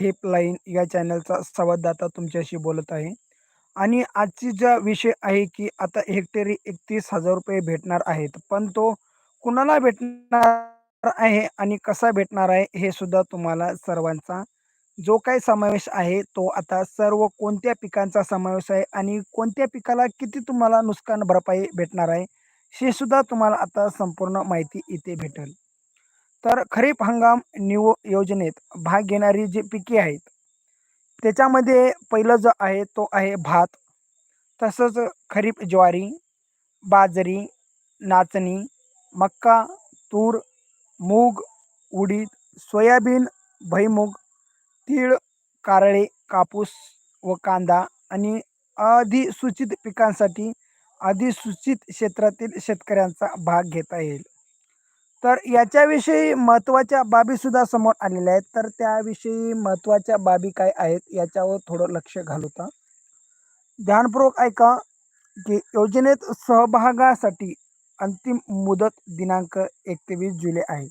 Helpline या चॅनलचा संवाददाता तुमच्याशी बोलत आहे. आणि आजची ज्या विषय आहे की आता हेक्टरी एकतीस हजार रुपये भेटणार आहेत. पण तो कुणाला भेटणार आहे आणि कसा भेटणार आहे हे सुद्धा तुम्हाला सर्वांचा जो काही समावेश आहे तो आता सर्व कोणत्या पिकांचा समावेश आहे आणि कोणत्या पिकाला किती तुम्हाला नुकसान भरपाई भेटणार आहे हे सुद्धा तुम्हाला आता संपूर्ण माहिती इथे भेटेल. तर खरीप हंगाम निव योजनेत भाग घेणारी जी पिके आहेत त्याच्यामध्ये पहिलं जो आहे तो आहे भात. तसंच खरीप ज्वारी बाजरी नाचणी मक्का तूर मूग उडीद सोयाबीन भुईमूग तीळ कारळे कापूस व कांदा आणि अधिसूचित पिकांसाठी अधिसूचित क्षेत्रातील शेतकऱ्यांचा भाग घेता येईल. तर याच्याविषयी महत्त्वाच्या बाबीसुद्धा समोर आलेल्या आहेत. तर त्याविषयी महत्त्वाच्या बाबी काय आहेत याच्यावर थोडं लक्ष घालूता ध्यानपूर्वक ऐका की योजनेत सहभागासाठी अंतिम मुदत दिनांक एकवीस जुलै आहे.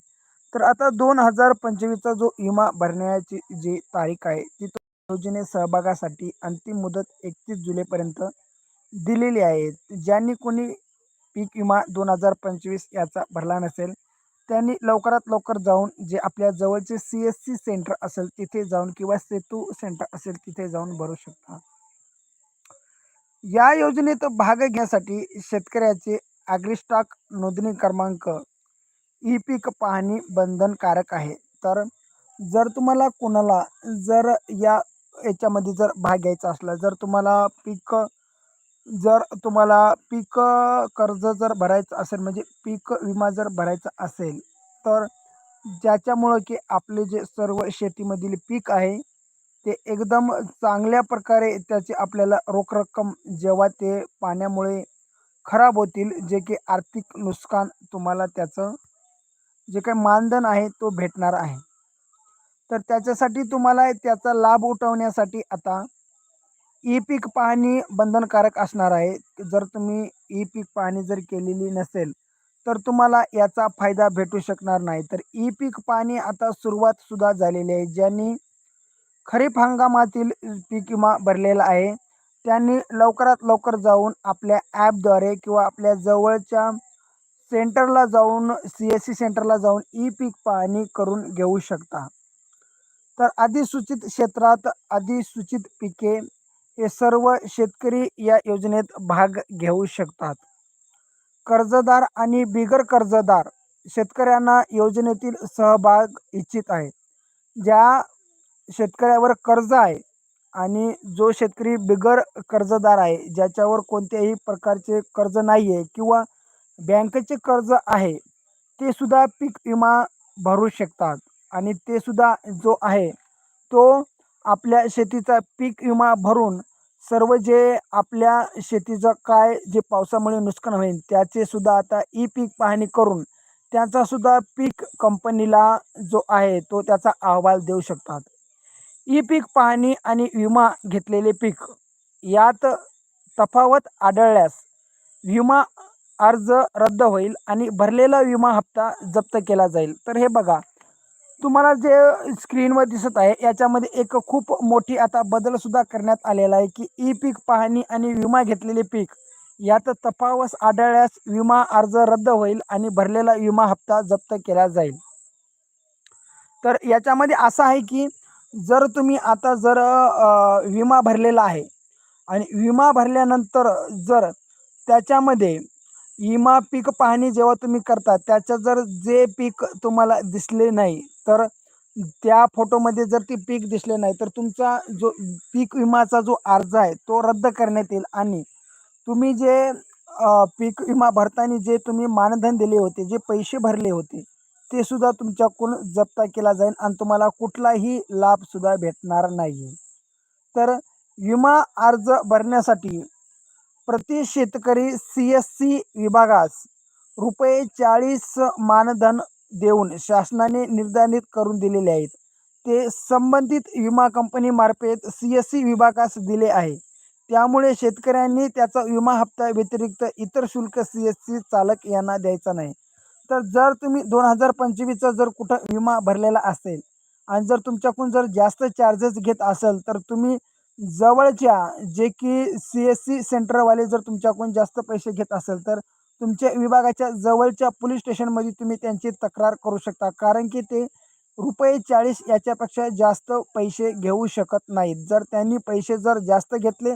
तर आता दोन हजार पंचवीसचा जो विमा भरण्याची जी तारीख आहे ती योजनेत सहभागासाठी अंतिम मुदत एकतीस जुलैपर्यंत दिलेली आहे. ज्यांनी कोणी पीक विमा दोन हजार पंचवीस याचा भरला नसेल त्यांनी लवकरात लवकर जाऊन जे आपल्या जवळचे सी एस सी सेंटर असेल तिथे जाऊन किंवा सेतू सेंटर असेल तिथे जाऊन भरू शकता. या योजनेत भाग घेण्यासाठी शेतकऱ्याचे ॲग्रिस्टॉक नोंदणी क्रमांक ई पीक पाहणी बंधनकारक आहे. तर जर तुम्हाला कोणाला जर या याच्यामध्ये जर भाग घ्यायचा असला जर तुम्हाला पीक जर तुम्हाला पीक कर्ज जर भरायचं असेल म्हणजे पीक विमा जर भरायचा असेल तर ज्याच्यामुळं की आपले जे सर्व शेतीमधील पीक आहे ते एकदम चांगल्या प्रकारे त्याची आपल्याला रोख रक्कम जेव्हा ते पाण्यामुळे खराब होतील जे की आर्थिक नुकसान तुम्हाला त्याचं जे काही मानधन आहे तो भेटणार आहे. तर त्याच्यासाठी तुम्हाला त्याचा लाभ उठवण्यासाठी आता ई पीक पाहणी बंधनकारक असणार आहे. जर तुम्ही ई पीक पाहणी जर केलेली नसेल तर तुम्हाला याचा फायदा भेटू शकणार नाही. तर ई पीक पाहणी आता सुरुवातसुद्धा झालेली आहे. ज्यांनी खरीप हंगामातील पीक विमा भरलेला आहे त्यांनी लवकरात लवकर जाऊन आपल्या ॲपद्वारे किंवा आपल्या जवळच्या सेंटरला जाऊन सी एस सी सेंटरला जाऊन ई पीक पाहणी करून घेऊ शकता. तर अधिसूचित क्षेत्रात अधिसूचित पिके हे सर्व शेतकरी या योजनेत भाग घेऊ शकतात. कर्जदार आणि बिगर कर्जदार शेतकऱ्यांना योजनेतील सहभाग इच्छित आहे. ज्या शेतकऱ्यावर कर्ज आहे आणि जो शेतकरी बिगर कर्जदार आहे ज्याच्यावर कोणत्याही प्रकारचे कर्ज नाही आहे किंवा बँकेचे कर्ज आहे ते सुद्धा पीक विमा भरू शकतात आणि ते सुद्धा जो आहे तो आपल्या शेतीचा पीक विमा भरून सर्व जे आपल्या शेतीचं काय जे पावसामुळे नुकसान होईल त्याचे सुद्धा आता ई पीक पाहणी करून त्याचासुद्धा पीक कंपनीला जो आहे तो त्याचा अहवाल देऊ शकतात. ई पीक पाहणी आणि विमा घेतलेले पीक यात तफावत आढळल्यास विमा अर्ज रद्द होईल आणि भरलेला विमा हप्ता जप्त केला जाईल. तर हे बघा तुम्हाला जे स्क्रीनवर दिसत आहे याच्यामध्ये एक खूप मोठी आता बदलसुद्धा करण्यात आलेला आहे की ई पीक पाहणी आणि विमा घेतलेले पीक. यात तफावस आढळल्यास विमा अर्ज रद्द होईल आणि भरलेला विमा हप्ता जप्त केला जाईल. तर याच्यामध्ये असं आहे की जर तुम्ही आता जर विमा भरलेला आहे आणि विमा भरल्यानंतर जर त्याच्यामध्ये विमा पीक पाहणी जेव्हा तुम्ही करता त्याच्या जर जे पीक तुम्हाला दिसले नाही तर त्या फोटोमध्ये जर ती पीक दिसले नाही तर तुमचा जो पीक विमाचा जो अर्ज आहे तो रद्द करण्यात येईल. आणि तुम्ही जे पीक विमा भरताना जे तुम्ही मानधन दिले होते जे पैसे भरले होते ते सुद्धा तुमच्याकडून जप्त केला जाईल आणि तुम्हाला कुठलाही लाभसुद्धा भेटणार नाही. तर विमा अर्ज भरण्यासाठी प्रति शेतकरी सी एस सी विभागास रुपये चाळीस मानधन देऊन शासनाने निर्धारित करून दिलेले आहेत. ते संबंधित विमा कंपनीमार्फत सी एस सी विभागास दिले आहे. त्यामुळे शेतकऱ्यांनी त्याचा विमा हप्ता व्यतिरिक्त इतर शुल्क सी एस सी चालक यांना द्यायचा नाही. तर जर तुम्ही दोन हजार पंचवीसचा जर कुठं विमा भरलेला असेल आणि जर तुमच्याकडून जर जास्त चार्जेस घेत असेल तर तुम्ही जवळच्या जे की सी एस सी सेंटरवाले जर तुमच्याकडून जास्त पैसे घेत असेल तर तुमच्या विभागाच्या जवळच्या पोलीस स्टेशनमध्ये तुम्ही त्यांची तक्रार करू शकता. कारण की ते रुपये चाळीस याच्यापेक्षा जास्त पैसे घेऊ शकत नाहीत. जर त्यांनी पैसे जर जास्त घेतले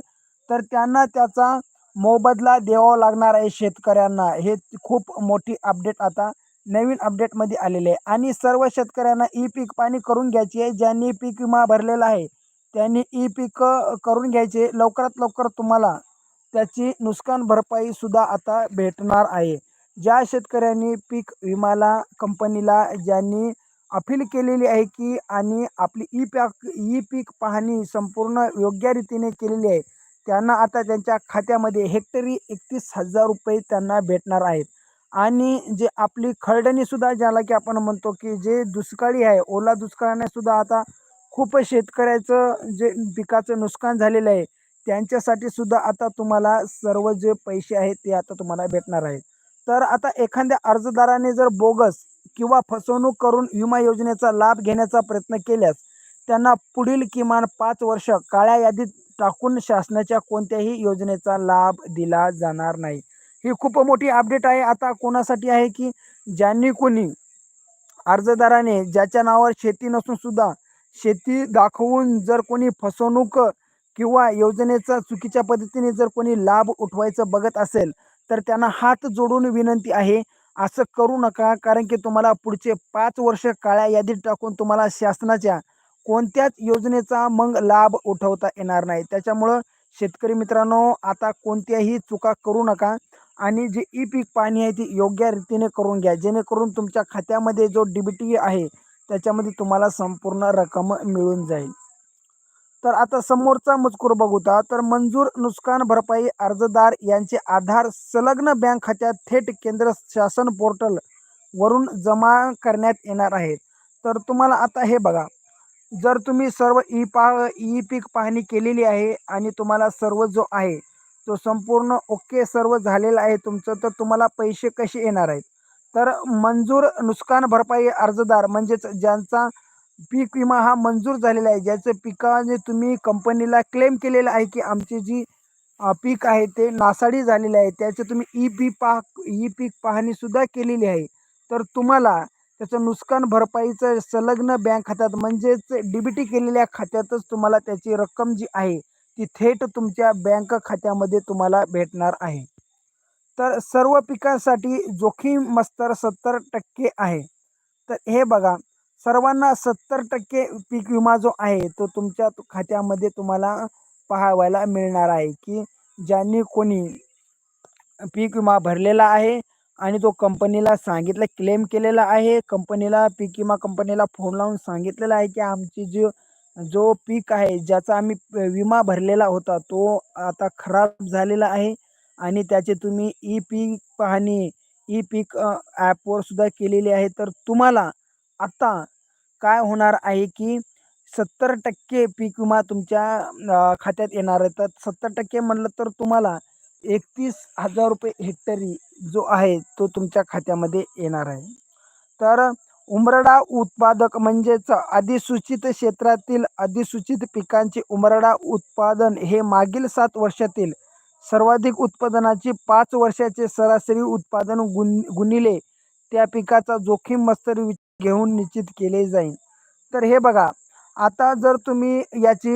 तर त्यांना त्याचा मोबदला द्यावा लागणार आहे शेतकऱ्यांना. हे खूप मोठी अपडेट आता नवीन अपडेटमध्ये आलेले आहे. आणि सर्व शेतकऱ्यांना ई पीक पाणी करून घ्यायची आहे. ज्यांनी पीक विमा भरलेला आहे त्यांनी ई पीक करून घ्यायचे. लवकरात लवकर तुम्हाला त्याची नुकसान भरपाईसुद्धा आता भेटणार आहे. ज्या शेतकऱ्यांनी पीक विमाला कंपनीला ज्यांनी अपील केलेली आहे की आणि आपली ई पॅक ई पीक पाहणी संपूर्ण योग्य रीतीने केलेली आहे त्यांना आता त्यांच्या खात्यामध्ये हेक्टरी एकतीस हजार रुपये त्यांना भेटणार आहेत. आणि जे आपली खरडणीसुद्धा ज्याला की आपण म्हणतो की जे दुष्काळी आहे ओला दुष्काळाने सुद्धा आता खूप शेतकऱ्याचं जे पिकाचं नुकसान झालेलं आहे त्यांच्यासाठी सुद्धा आता तुम्हाला सर्व जे पैसे आहेत ते आता तुम्हाला भेटणार आहेत. तर आता एखाद्या अर्जदाराने जर बोगस किंवा फसवणूक करून विमा योजनेचा लाभ घेण्याचा प्रयत्न केल्यास त्यांना पुढील किमान पाच वर्ष काळ्या यादीत टाकून शासनाच्या कोणत्याही योजनेचा लाभ दिला जाणार नाही. ही खूप मोठी अपडेट आहे. आता कोणासाठी आहे की ज्यांनी कोणी अर्जदाराने ज्याच्या नावावर शेती नसून सुद्धा शेती दाखवून जर कोणी फसवणूक किंवा योजनेचा चुकीच्या पद्धतीने जर कोणी लाभ उठवायचं बघत असेल तर त्यांना हात जोडून विनंती आहे असं करू नका. कारण की तुम्हाला पुढचे पाच वर्ष काळ्या यादीत टाकून तुम्हाला शासनाच्या कोणत्याच योजनेचा मग लाभ उठवता येणार नाही. त्याच्यामुळं शेतकरी मित्रांनो आता कोणत्याही चुका करू नका आणि जे ई पीक पाणी आहे ती योग्य रीतीने करून घ्या. जेणेकरून तुमच्या खात्यामध्ये जो डी बी टी आहे त्याच्यामध्ये तुम्हाला संपूर्ण रक्कम मिळून जाईल. तर आता समोरचा मजकूर बघूता तर मंजूर नुकसान भरपाई अर्जदार यांचे आधार संलग्न बँक खात्यात थेट केंद्र शासन पोर्टल वरून जमा करण्यात येणार आहेत तर तुम्हाला आता हे बघा. जर तुम्ही सर्व ई पा ई पीक पाहणी केलेली आहे आणि तुम्हाला सर्व जो आहे तो संपूर्ण ओके सर्व झालेला आहे तुमचं तर तुम्हाला पैसे कसे येणार आहेत? तर मंजूर नुकसान भरपाई अर्जदार म्हणजेच ज्यांचा पीक विमा हा मंजूर झालेला आहे ज्याचं पिकाने तुम्ही कंपनीला क्लेम केलेलं आहे की आमची जी पीक आहे ते नासाडी झालेले आहे त्याचे तुम्ही ई पी पा ई पीक पाहणीसुद्धा केलेली आहे. तर तुम्हाला त्याचं नुकसान भरपाईचं संलग्न बँक खात्यात म्हणजेच डी बी टी केलेल्या खात्यातच तुम्हाला त्याची रक्कम जी आहे ती थेट तुमच्या बँक खात्यामध्ये तुम्हाला भेटणार आहे. तर सर्व पिकांसाठी जोखीम मस्तर सत्तर टक्के आहे. तर हे बघा सर्वांना सत्तर टक्के पीक विमा जो आहे तो तुमच्या खात्यामध्ये तुम्हाला पाहावायला मिळणार आहे की ज्यांनी कोणी पीक विमा भरलेला आहे आणि तो कंपनीला सांगितलं क्लेम केलेला आहे. कंपनीला पीक विमा कंपनीला फोन लावून सांगितलेला आहे की आमची जी जो पीक आहे ज्याचा आम्ही विमा भरलेला होता तो आता खराब झालेला आहे. आणि त्याचे तुम्ही ई पीक पाहणी ई पीक ॲपवर सुद्धा केलेली आहे. तर तुम्हाला आता काय होणार आहे की सत्तर टक्के पीक विमा तुमच्या खात्यात येणार आहे. तर सत्तर टक्के म्हणलं तर तुम्हाला एकतीस हजार रुपये हेक्टरी जो आहे तो तुमच्या खात्यामध्ये येणार आहे. तर उमरडा उत्पादक म्हणजेच अधिसूचित क्षेत्रातील अधिसूचित पिकांचे उमरडा उत्पादन हे मागील सात वर्षातील सर्वाधिक उत्पादनाची पाच वर्षाचे सरासरी उत्पादन गुण गुणिले त्या पिकाचा जोखीम मस्तर घेऊन निश्चित केले जाईल. तर हे बघा आता जर तुम्ही याची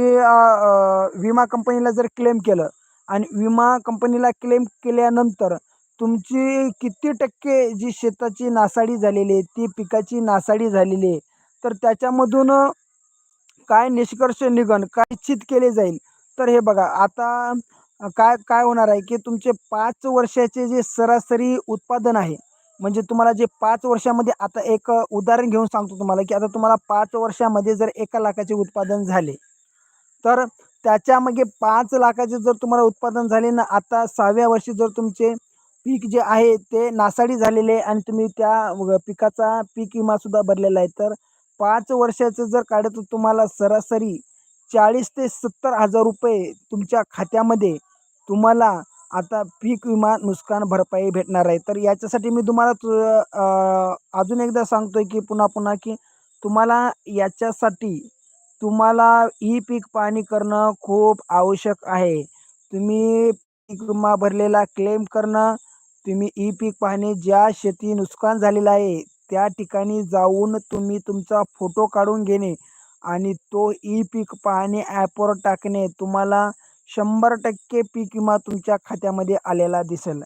विमा कंपनीला जर क्लेम केलं आणि विमा कंपनीला क्लेम केल्यानंतर तुमची किती टक्के जी शेताची नासाडी झालेली आहे ती पिकाची नासाडी झालेली आहे तर त्याच्यामधून काय निष्कर्ष निघन काय निश्चित केले जाईल? तर हे बघा आता काय काय होणार आहे की तुमचे पाच वर्षाचे जे सरासरी उत्पादन आहे म्हणजे तुम्हाला जे पाच वर्षामध्ये आता एक उदाहरण घेऊन सांगतो तुम्हाला की आता तुम्हाला पाच वर्षामध्ये जर एका लाखाचे उत्पादन झाले तर त्याच्यामध्ये पाच लाखाचे जर तुम्हाला उत्पादन झाले ना आता सहाव्या वर्षी जर तुमचे पीक जे आहे ते नासाडी झालेले आहे आणि तुम्ही त्या पिकाचा पीक विमासुद्धा भरलेला आहे तर पाच वर्षाचं जर काढत तुम्हाला सरासरी चाळीस ते सत्तर हजार रुपये तुमच्या खात्यामध्ये तुम्हाला आता पीक विमा नुकसान भरपाई भेटणार आहे. तर याच्यासाठी मी तुम्हाला अजून एकदा सांगतोय की पुन्हा पुन्हा की तुम्हाला याच्यासाठी तुम्हाला ई पीक पाहणी करणं खूप आवश्यक आहे. तुम्ही पीक विमा भरलेला क्लेम करणं तुम्ही ई पीक पाहणे ज्या शेती नुकसान झालेलं आहे त्या ठिकाणी जाऊन तुम्ही तुमचा फोटो काढून घेणे आणि तो ई पीक पाहणे ॲपवर टाकणे तुम्हाला शंभर टक्के पीक विमा तुमच्या खात्यामध्ये आलेला दिसेल.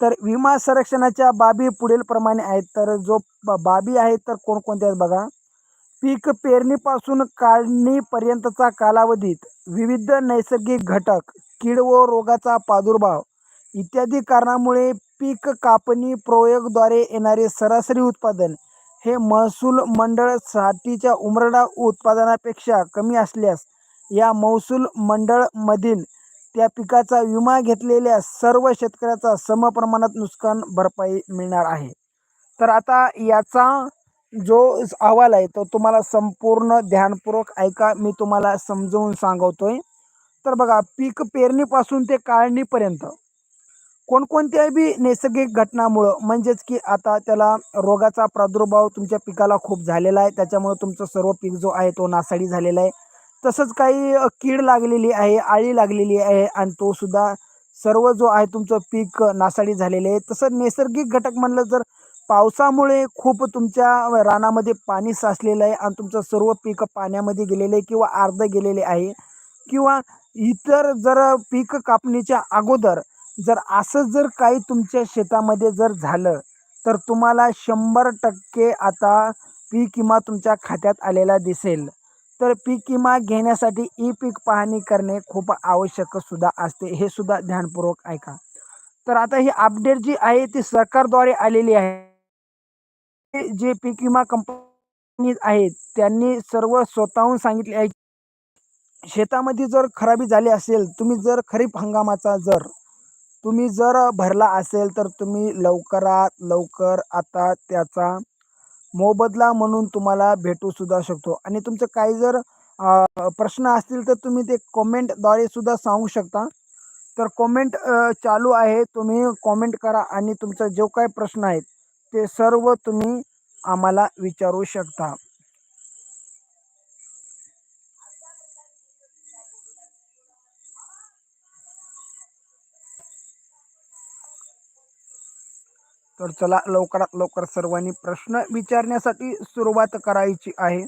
तर विमा संरक्षणाच्या बाबी पुढील प्रमाणे आहेत. तर जो ब बाबी आहेत तर कोणकोणत्या आहेत बघा. पीक पेरणीपासून काढणीपर्यंतचा कालावधीत विविध नैसर्गिक घटक कीड व रोगाचा प्रादुर्भाव इत्यादी कारणामुळे पीक कापणी प्रयोगद्वारे येणारे सरासरी उत्पादन हे महसूल मंडळ साठीच्या उमरडा उत्पादनापेक्षा कमी असल्यास या महसूल मंडळमधील त्या पिकाचा विमा घेतलेल्या सर्व शेतकऱ्याचा समप्रमाणात नुकसान भरपाई मिळणार आहे. तर आता याचा जो अहवाल आहे तो तुम्हाला संपूर्ण ध्यानपूर्वक ऐका मी तुम्हाला समजवून सांगवतोय. तर बघा पीक पेरणीपासून ते काढणीपर्यंत कोणकोणत्या बी नैसर्गिक घटनामुळं म्हणजेच की आता त्याला रोगाचा प्रादुर्भाव तुमच्या पिकाला खूप झालेला आहे त्याच्यामुळं तुमचं सर्व पीक जो आहे तो नासाडी झालेला आहे. तसंच काही कीड लागलेली आहे आळी लागलेली आहे आणि तो सुद्धा सर्व जो आहे तुमचं पीक नासाडी झालेले आहे. तसं नैसर्गिक घटक म्हणलं जर पावसामुळे खूप तुमच्या रानामध्ये पाणी साचलेलं आहे आणि तुमचं सर्व पीक पाण्यामध्ये गेलेले किंवा अर्ध गेलेले आहे किंवा इतर जर पीक कापणीच्या अगोदर जर असं जर काही तुमच्या शेतामध्ये जर झालं तर तुम्हाला शंभर टक्के आता पीक किंवा तुमच्या खात्यात आलेला दिसेल. तर पीक विमा घेण्यासाठी ई पीक पाहणी करणे खूप आवश्यक सुद्धा असते. हे सुद्धा ध्यानपूर्वक ऐका. तर आता ही अपडेट जी आहे ती सरकारद्वारे आलेली आहे. जे पीक विमा कंपनी आहेत त्यांनी सर्व स्वतःहून सांगितले आहे. शेतामध्ये जर खराबी झाली असेल तुम्ही जर खरीप हंगामाचा जर तुम्ही जर भरला असेल तर तुम्ही लवकरात लवकर आता त्याचा मोबदला म्हणून तुम्हाला भेटू सुद्धा शकतो. आणि तुमचं काही जर प्रश्न असतील तर तुम्ही ते कॉमेंटद्वारे सुद्धा सांगू शकता. तर कॉमेंट चालू आहे. तुम्ही कॉमेंट करा आणि तुमचा जो काही प्रश्न आहेत ते सर्व तुम्ही आम्हाला विचारू शकता. तर चला लवकरात लवकर सर्वांनी प्रश्न विचारण्यासाठी सुरुवात करायची आहे.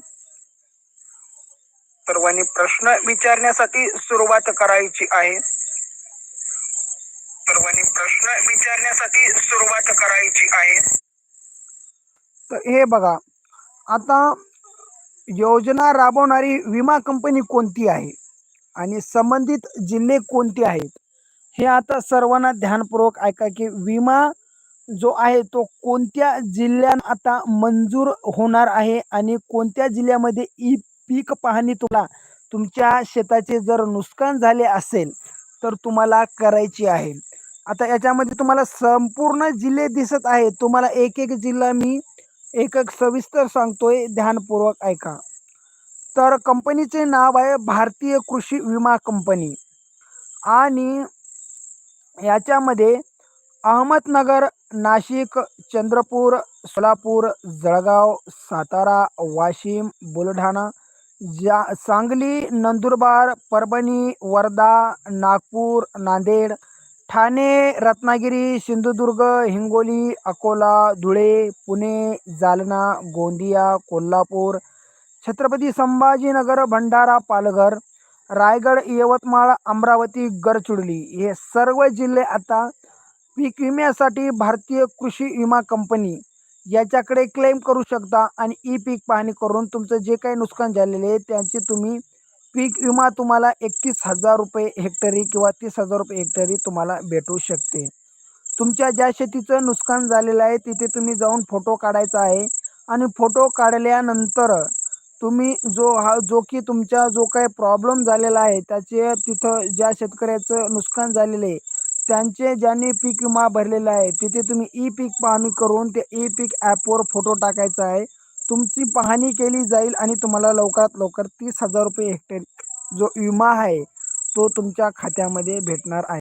सर्वांनी प्रश्न विचारण्यासाठी सुरुवात करायची आहे. सर्वांनी प्रश्न विचारण्यासाठी सुरुवात करायची आहे. तर हे बघा आता योजना राबवणारी विमा कंपनी कोणती आहे? आणि संबंधित जिल्हे कोणते आहेत? हे आता सर्वांना ध्यानपूर्वक ऐका की विमा जो आहे तो कोणत्या जिल्ह्यात आता मंजूर होणार आहे आणि कोणत्या जिल्ह्यामध्ये ई पीक पाहणी तुला तुमच्या शेताचे जर नुकसान झाले असेल तर तुम्हाला करायची आहे. आता याच्यामध्ये तुम्हाला संपूर्ण जिल्हे दिसत आहे तुम्हाला एक एक जिल्हा मी एक एक सविस्तर सांगतोय ध्यानपूर्वक ऐका. तर कंपनीचे नाव आहे भारतीय कृषी विमा कंपनी. आणि याच्यामध्ये अहमदनगर नाशिक चंद्रपूर सोलापूर जळगाव सातारा वाशिम बुलढाणा जा सांगली नंदुरबार परभणी वर्धा नागपूर नांदेड ठाणे रत्नागिरी सिंधुदुर्ग हिंगोली अकोला धुळे पुणे जालना गोंदिया कोल्हापूर छत्रपती संभाजीनगर भंडारा पालघर रायगड यवतमाळ अमरावती गडचिरोली हे सर्व जिल्हे आता पीक विम्यासाठी भारतीय कृषी विमा कंपनी याच्याकडे क्लेम करू शकता आणि ई पीक पाहणी करून तुमचं जे काही नुकसान झालेले आहे त्यांचे तुम्ही पीक विमा तुम्हाला एकतीस हजार रुपये हेक्टरी किंवा तीस हजार रुपये हेक्टरी तुम्हाला भेटू शकते. तुमच्या ज्या शेतीचं नुकसान झालेलं आहे तिथे तुम्ही जाऊन फोटो काढायचा आहे आणि फोटो काढल्यानंतर तुम्ही जो हा जो की तुमचा जो काही प्रॉब्लेम झालेला आहे त्याचे तिथं ज्या शेतकऱ्याचं नुकसान झालेलं आहे त्यांचे ज्यांनी पीक विमा भरलेला आहे तिथे तुम्ही ई पीक पाहणी करून ते ई पीक ॲपवर फोटो टाकायचा आहे. तुमची पाहणी केली जाईल आणि तुम्हाला लवकरात लवकर तीस हजार रुपये हेक्टर जो विमा आहे तो तुमच्या खात्यामध्ये भेटणार आहे.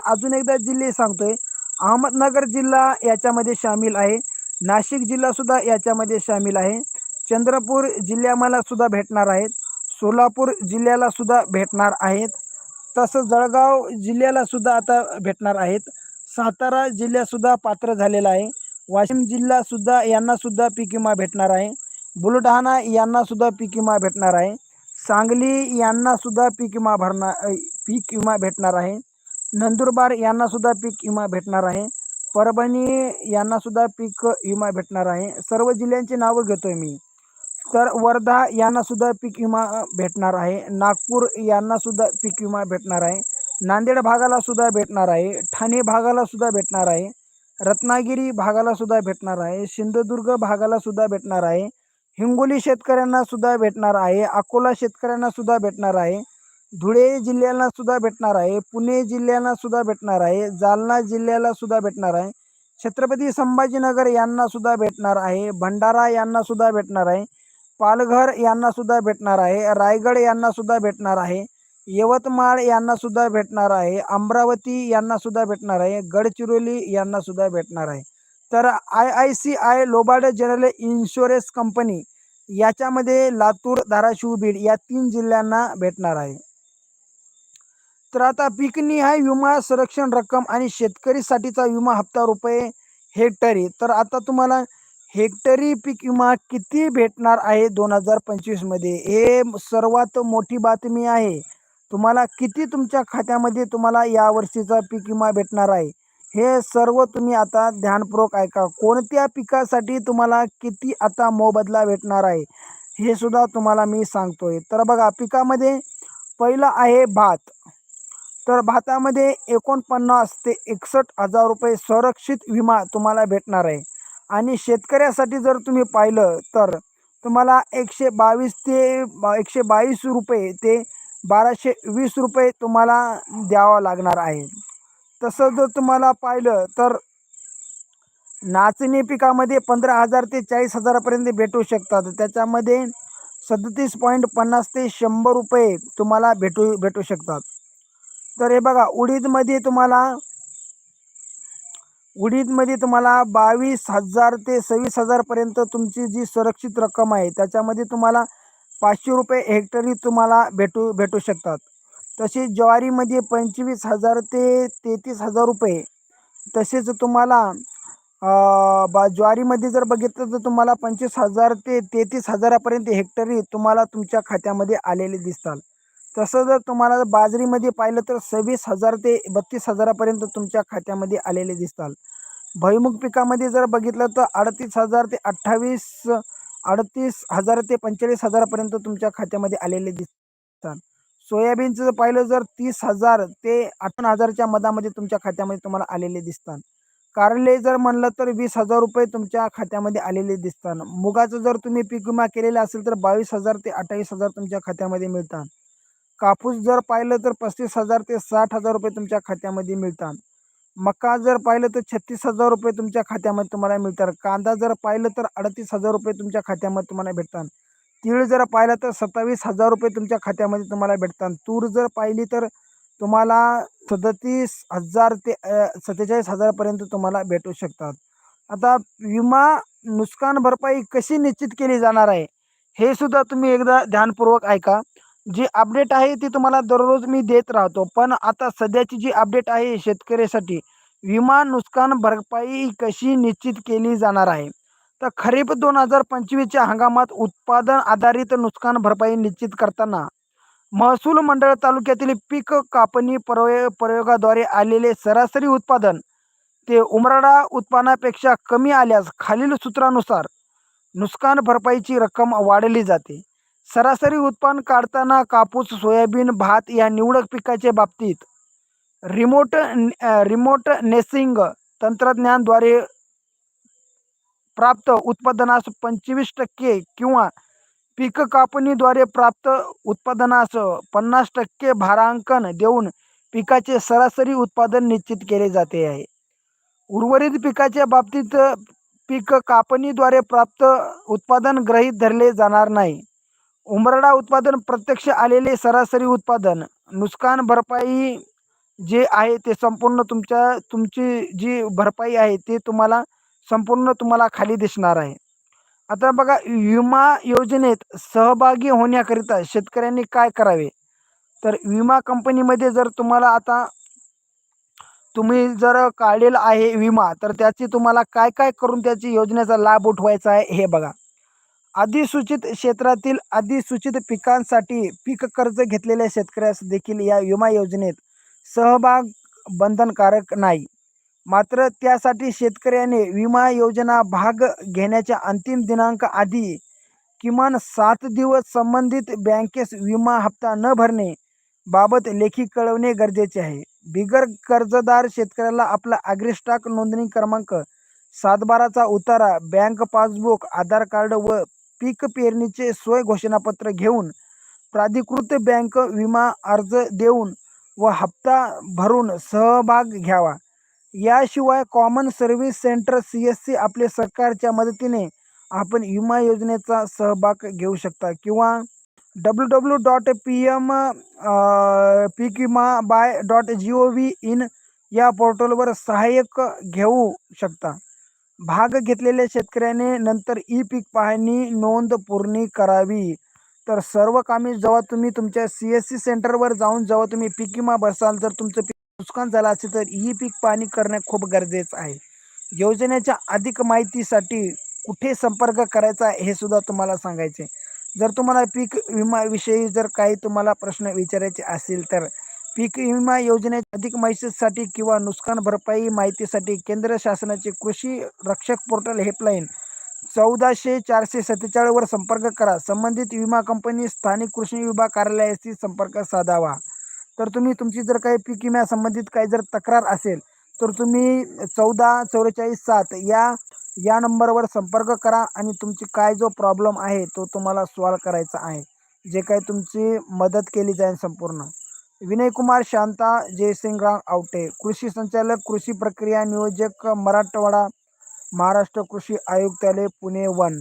अजून एकदा जिल्हे सांगतोय. अहमदनगर जिल्हा याच्यामध्ये सामील आहे. नाशिक जिल्हा सुद्धा याच्यामध्ये सामील आहे. चंद्रपूर जिल्ह्यामाला सुद्धा भेटणार आहेत. सोलापूर जिल्ह्याला सुद्धा भेटणार आहेत. तसं जळगाव जिल्ह्याला सुद्धा आता भेटणार आहेत. सातारा जिल्ह्यासुद्धा पात्र झालेला आहे. वाशिम जिल्हासुद्धा यांनासुद्धा पीक विमा भेटणार आहे. बुलढाणा यांनासुद्धा पीक विमा भेटणार आहे. सांगली यांनासुद्धा पीक विमा भरणार पीक विमा भेटणार आहे. नंदुरबार यांनासुद्धा पीक विमा भेटणार आहे. परभणी यांनासुद्धा पीक विमा भेटणार आहे. सर्व जिल्ह्यांची नावं घेतोय मी. तर वर्धा यांनासुद्धा पीक विमा भेटणार आहे नागपूर यांनासुद्धा पीक विमा भेटणार आहे नांदेड भागाला सुद्धा भेटणार आहे ठाणे भागाला सुद्धा भेटणार आहे रत्नागिरी भागाला सुद्धा भेटणार आहे सिंधुदुर्ग भागाला सुद्धा भेटणार आहे हिंगोली शेतकऱ्यांना सुद्धा भेटणार आहे अकोला शेतकऱ्यांना सुद्धा भेटणार आहे धुळे जिल्ह्याला सुद्धा भेटणार आहे पुणे जिल्ह्याला सुद्धा भेटणार आहे जालना जिल्ह्याला सुद्धा भेटणार आहे छत्रपती संभाजीनगर यांना सुद्धा भेटणार आहे भंडारा यांना सुद्धा भेटणार आहे पालघर यांना सुद्धा भेटणार आहे रायगड यांना सुद्धा भेटणार आहे यवतमाळ यांना सुद्धा भेटणार आहे अमरावती यांना सुद्धा भेटणार आहे गडचिरोली यांना सुद्धा भेटणार आहे. तर I I C I Lombard general insurance company याच्यामध्ये लातूर धाराशिव बीड या तीन जिल्ह्यांना भेटणार आहे. तर आता पिकनी निहाय विमा संरक्षण रक्कम आणि शेतकरीसाठीचा विमा हप्ता रुपये हेक्टरी. तर आता तुम्हाला हेक्टरी पीक विमा किती भेटणार आहे दोन हजार पंचवीसमध्ये हे सर्वात मोठी बातमी आहे. तुम्हाला किती तुमच्या खात्यामध्ये तुम्हाला यावर्षीचा पीक विमा भेटणार आहे? हे सर्व तुम्ही आता ध्यानपूर्वक ऐका. कोणत्या पिकासाठी तुम्हाला किती आता मोबदला भेटणार आहे? हे सुद्धा तुम्हाला मी सांगतोय. तर बघा पिकामध्ये पहिलं आहे भात. तर भातामध्ये एकोणपन्नास ते एकसष्ट हजार रुपये संरक्षित विमा तुम्हाला भेटणार आहे. आणि शेतकऱ्यासाठी जर तुम्ही पाहिलं तर तुम्हाला एकशे बावीस ते एकशे बावीस रुपये ते बाराशे वीस रुपये तुम्हाला द्यावं लागणार आहे. तसं जर तुम्हाला पाहिलं तर नाचणी पिकामध्ये पंधरा हजार ते चाळीस हजारापर्यंत भेटू शकतात. त्याच्यामध्ये सदतीस पॉईंट पन्नास ते शंभर रुपये तुम्हाला भेटू भेटू शकतात. तर हे बघा उडीदमध्ये तुम्हाला उडीदमध्ये तुम्हाला बावीस हजार ते सव्वीस हजारपर्यंत तुमची जी सुरक्षित रक्कम आहे त्याच्यामध्ये तुम्हाला पाचशे रुपये हेक्टरी तुम्हाला भेटू भेटू शकतात. तसेच ज्वारीमध्ये पंचवीस हजार ते तेहतीस हजार रुपये. तसेच तुम्हाला बा ज्वारीमध्ये जर बघितलं तर तुम्हाला पंचवीस हजार ते तेहतीस हजारापर्यंत हेक्टरी तुम्हाला तुमच्या खात्यामध्ये आलेले दिसतात. तसं जर तुम्हाला बाजरीमध्ये पाहिलं तर सव्वीस हजार ते बत्तीस हजारापर्यंत तुमच्या खात्यामध्ये आलेले दिसतात. भुईमुग पिकामध्ये जर बघितलं तर अडतीस हजार ते अठ्ठावीस अडतीस हजार ते पंचेचाळीस हजारापर्यंत तुमच्या खात्यामध्ये आलेले दिसतात. सोयाबीनचं जर पाहिलं जर तीस हजार ते अठ्ठावन्न हजारच्या मधामध्ये तुमच्या खात्यामध्ये तुम्हाला आलेले दिसतात. कारले जर म्हणलं तर वीस हजार रुपये तुमच्या खात्यामध्ये आलेले दिसतात. मुगाचं जर तुम्ही पीक विमा केलेला असेल तर बावीस हजार ते अठ्ठावीस हजार तुमच्या खात्यामध्ये मिळतात. कापूस जर पाहिलं तर पस्तीस हजार ते साठ हजार रुपये तुमच्या खात्यामध्ये मिळतात. मका जर पाहिलं तर छत्तीस हजार रुपये तुमच्या खात्यामध्ये तुम्हाला मिळतात. कांदा जर पाहिलं तर अडतीस हजार रुपये तुमच्या खात्यामध्ये तुम्हाला भेटतात. तीळ जर पाहिलं तर सत्तावीस हजार रुपये तुमच्या खात्यामध्ये तुम्हाला भेटतात. तूर जर पाहिली तर तुम्हाला सदतीस हजार ते सत्तेचाळीस हजारपर्यंत तुम्हाला भेटू शकतात. आता विमा नुकसान भरपाई कशी निश्चित केली जाणार आहे? हे सुद्धा तुम्ही एकदा ध्यानपूर्वक ऐका. जी अपडेट आहे ती तुम्हाला दररोज मी देत राहतो. पण आता सध्याची जी अपडेट आहे शेतकऱ्यासाठी विमा नुकसान भरपाई कशी निश्चित केली जाणार आहे? तर खरीप दोन हजार पंचवीसच्या हंगामात उत्पादन आधारित नुकसान भरपाई निश्चित करताना महसूल मंडळ तालुक्यातील पीक कापणी प्रयोग प्रयोगाद्वारे आलेले सरासरी उत्पादन ते उमराडा उत्पन्नापेक्षा कमी आल्यास खालील सूत्रानुसार नुकसान भरपाईची रक्कम वाढली जाते. सरासरी उत्पन्न काढताना कापूस सोयाबीन भात या निवडक पिकाच्या बाबतीत रिमोट रिमोट नेसिंग तंत्रज्ञानद्वारे प्राप्त उत्पादनास पंचवीस टक्के किंवा पीक कापणीद्वारे प्राप्त उत्पादनास पन्नास टक्के भारांकन देऊन पिकाचे सरासरी उत्पादन निश्चित केले जाते आहे. उर्वरित पिकाच्या बाबतीत पीक कापणीद्वारे प्राप्त उत्पादन गृहीत धरले जाणार नाही. उमरडा उत्पादन प्रत्यक्ष आलेले सरासरी उत्पादन. नुकसान भरपाई जे आहे ते संपूर्ण तुमच्या तुमची जी भरपाई आहे ते तुम्हाला संपूर्ण तुम्हाला खाली दिसणार आहे. आता बघा विमा योजनेत सहभागी होण्याकरिता शेतकऱ्यांनी काय करावे? तर विमा कंपनीमध्ये जर तुम्हाला आता तुम्ही जर काढलेला आहे विमा तर त्याची तुम्हाला काय काय करून त्याची योजनेचा लाभ उठवायचा आहे हे बघा. अधिसूचित क्षेत्रातील अधिसूचित पिकांसाठी पीक कर्ज घेतलेल्या शेतकऱ्यास देखील या विमा योजनेत सहभाग बंधनकारक नाही. मात्र त्यासाठी शेतकऱ्याने विमा योजना भाग घेण्याच्या अंतिम दिनांक आधी किमान सात दिवस संबंधित बँकेस विमा हप्ता न भरणे बाबत लेखी कळवणे गरजेचे आहे. बिगर कर्जदार शेतकऱ्याला आपला अग्रिस्टाक नोंदणी क्रमांक सातबाराचा उतारा बँक पासबुक आधार कार्ड व पीक पेरणीचे सोय घोषणापत्र घेऊन प्राधिकृत बँक विमा अर्ज देऊन व हप्ता भरून सहभाग घ्यावा. याशिवाय common service centre C S C आपले सरकारच्या मदतीने आपण विमा योजनेचा सहभाग घेऊ शकता किंवा W W dot P M पीक विमा by dot G O V in या पोर्टलवर सहाय्यक घेऊ शकता. भाग घेतलेल्या शेतकऱ्याने नंतर ई पीक पाहणी नोंद पूर्णी करावी. तर सर्व कामे जेव्हा तुम्ही तुमच्या सी एस सी सेंटरवर जाऊन जेव्हा तुम्ही पीक विमा बसाल जर तुमचं पीक नुकसान झालं असेल तर ई पीक पाहणी करणे खूप गरजेचं आहे. योजनेच्या अधिक माहितीसाठी कुठे संपर्क करायचा हे सुद्धा तुम्हाला सांगायचे जर तुम्हाला पीक विमाविषयी जर काही तुम्हाला प्रश्न विचारायचे असतील तर पीक विमा योजनेच्या अधिक माहितीसाठी किंवा नुकसान भरपाई माहितीसाठी केंद्र शासनाचे कृषी रक्षक पोर्टल हेल्पलाईन चौदाशे चारशे सत्तेचाळीसवर संपर्क करा. संबंधित विमा कंपनी स्थानिक कृषी विभाग कार्यालयाशी संपर्क साधावा. तर तुम्ही तुमची जर काही पीक विम्या संबंधित काही जर तक्रार असेल तर तुम्ही चौदा चौवेचाळीस सात या या नंबरवर संपर्क करा आणि तुमची काय जो प्रॉब्लेम आहे तो तुम्हाला सॉल्व करायचा आहे. जे काही तुमची मदत केली जाईल संपूर्ण. विनयकुमार शांता जयसिंगराव आवटे. कृषी संचालक कृषी प्रक्रिया नियोजक मराठवाडा महाराष्ट्र कृषी आयुक्तालय पुणे वन.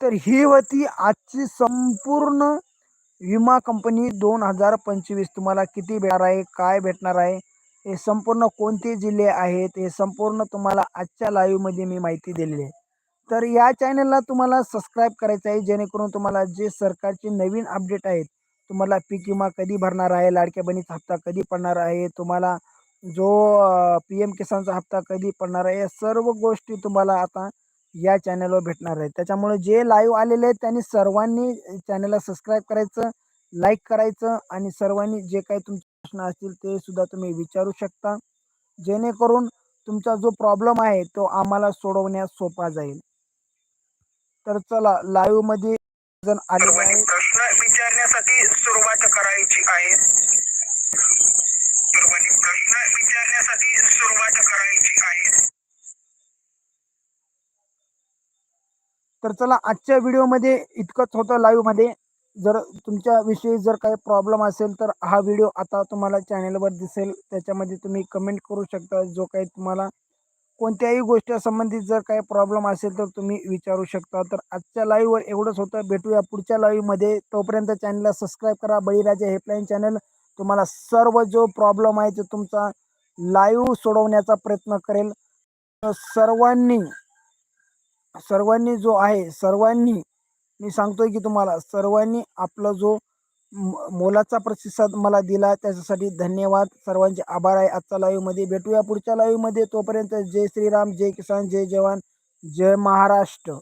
तर ही होती आजची संपूर्ण विमा कंपनी दोन हजार पंचवीस. तुम्हाला किती भेटणार आहे काय भेटणार आहे हे संपूर्ण कोणते जिल्हे आहेत हे संपूर्ण तुम्हाला आजच्या लाईव्हमध्ये मी माहिती दिलेली आहे. तर या चॅनलला तुम्हाला सबस्क्राईब करायचं आहे जेणेकरून तुम्हाला जे सरकारचे नवीन अपडेट आहेत तुम्हाला पीक विमा कधी भरणार आहे? लाडक्या बहिणीचा हप्ता कधी पडणार आहे? तुम्हाला जो पी एम किसानचा हप्ता कधी पडणार आहे? या सर्व गोष्टी तुम्हाला आता या चॅनलवर भेटणार आहेत. त्याच्यामुळे जे लाईव्ह आलेले आहेत त्यांनी सर्वांनी चॅनलला सबस्क्राईब करायचं लाईक करायचं आणि सर्वांनी जे काही तुमचे प्रश्न असतील ते सुद्धा तुम्ही विचारू शकता. जेणेकरून तुमचा जो प्रॉब्लेम आहे तो आम्हाला सोडवण्यास सोपा जाईल. तर चला लाईव्हमध्ये जण आले सर्वांनी प्रश्न विचारण्यासाठी सुरुवात करायची आहे. प्रश्न विचारण्यासाठी सुरुवात करायची आहे. तर चला आजच्या व्हिडिओमध्ये इतकंच होतं लाईव्हमध्ये जर तुमच्या विषयी जर काही प्रॉब्लेम असेल तर हा व्हिडिओ आता तुम्हाला चॅनलवर दिसेल. त्याच्यामध्ये तुम्ही कमेंट करू शकता. जो काही तुम्हाला कोणत्याही गोष्टीसंबंधित जर काही प्रॉब्लेम असेल तर तुम्ही विचारू शकता. तर आजच्या लाईव्हवर एवढंच होतं. भेटूया पुढच्या लाईव्हमध्ये तोपर्यंत चॅनलला सबस्क्राईब करा. बळीराजा हेल्पलाईन चॅनल तुम्हाला सर्व जो प्रॉब्लेम आहे तो तुमचा लाईव्ह सोडवण्याचा प्रयत्न करेल. सर्वांनी सर्वांनी जो आहे सर्वांनी मी सांगतोय की तुम्हाला सर्वांनी आपला जो मोलाचा प्रतिसाद मला दिला. त्याच्यासाठी धन्यवाद. सर्वांचे आभार आहे आजच्या लाईव्हमध्ये भेटूया पुढच्या लाईव्हमध्ये तोपर्यंत जय श्रीराम जय किसान जय जवान जय महाराष्ट्र.